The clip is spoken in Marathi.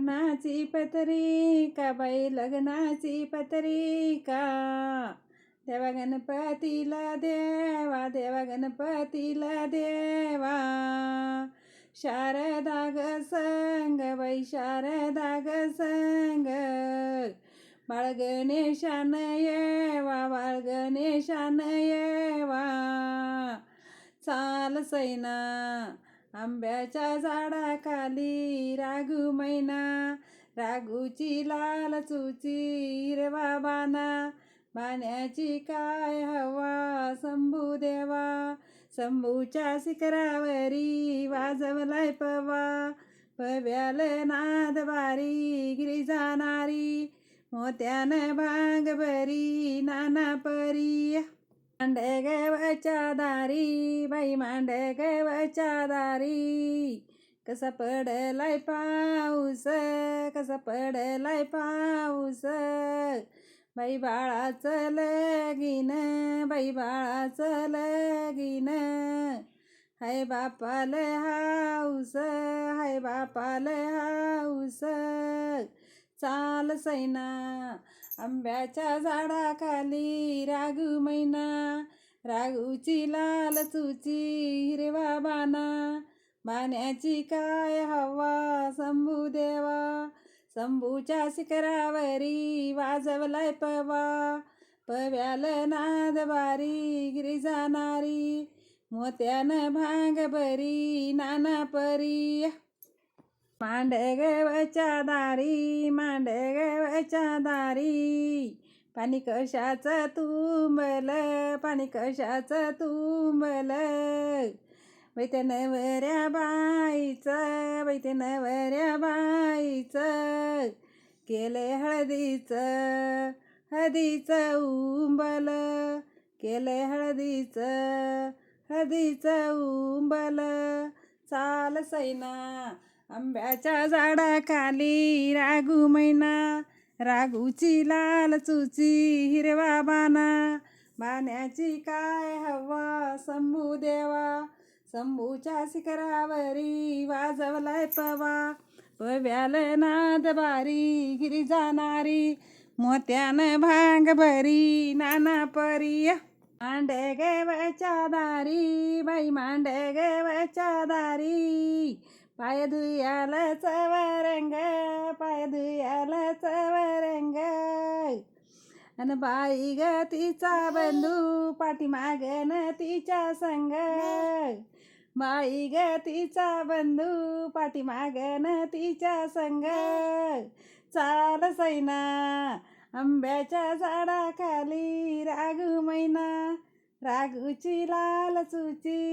लग्नाची पत्रिका बाई? लग्नाची पत्रिका देवा गणपतीला देवा देवा गणपतीला देवा. शारदा ग संग बाई शारदा ग संग. बाळ गणेशान येवा बाळ गणेशान येवा. चाल सैना आंब्याच्या झाडाखाली राघू मैना राघूची लाल चुची हिरवा बाना बाण्याची काय हवा शंभू देवा शंभूच्या शिखरावरी वाजवलाय पवा. पव्याल नाद बारी गिरी जाणारी मोत्यान भांग बरी नाना परी. मांडे गवच्या दारी बाई मांडे गवच्या दारी कसा पडलाय पाऊस कसा पडलाय पाऊस बाई बाळाचं लगीन बाई बाळाचं लगीन हाय बापाल हाऊस हाय बापाल हाऊस चाल सैना आंब्याच्या झाडाखाली राघू मैना. राघूची लाल चुची हिरवा बाना. बाण्याची काय हवा शंभू देवा. शंभूच्या शिखरावरी वाजवलाय पवा. पव्याल नाद बारी गिरी जाणारी. मोत्यानं भांग बरी नाना परी. मांडगवच्या दारी मांडगवच्या दारी पाणी कशाचं तुंबल पाणी कशाचं तुंबल बाई नवऱ्या बाईचं बाई नवऱ्या बाईचं केले हळदीचं हळदीचं उंबल केले हळदीचं हळदीचं उंबल चाल सैना आंब्याच्या झाडाखाली राघू मैना राघूची लाल चुची हिरवा बाना. बाण्याची काय हवा शंभू देवा. शंभूच्या शिखरावरी वाजवलाय पवा. पव्याल नाद बारी गिरी जाणारी. मोत्यानं भांग भरी नाना परी. मांडे गेवच्या दारी बाई मांडे गेवच्या दारी. पाय दुयाल चवरंग पाय दुयाल चवरंग अन बाई ग तिचा बंधू न तिच्या संग. बाई ग तिचा बंधू पाठीमागन तिच्या संग. चाल सैना आंब्याच्या झाडाखाली रागू मैना. रागूची लाल चुची.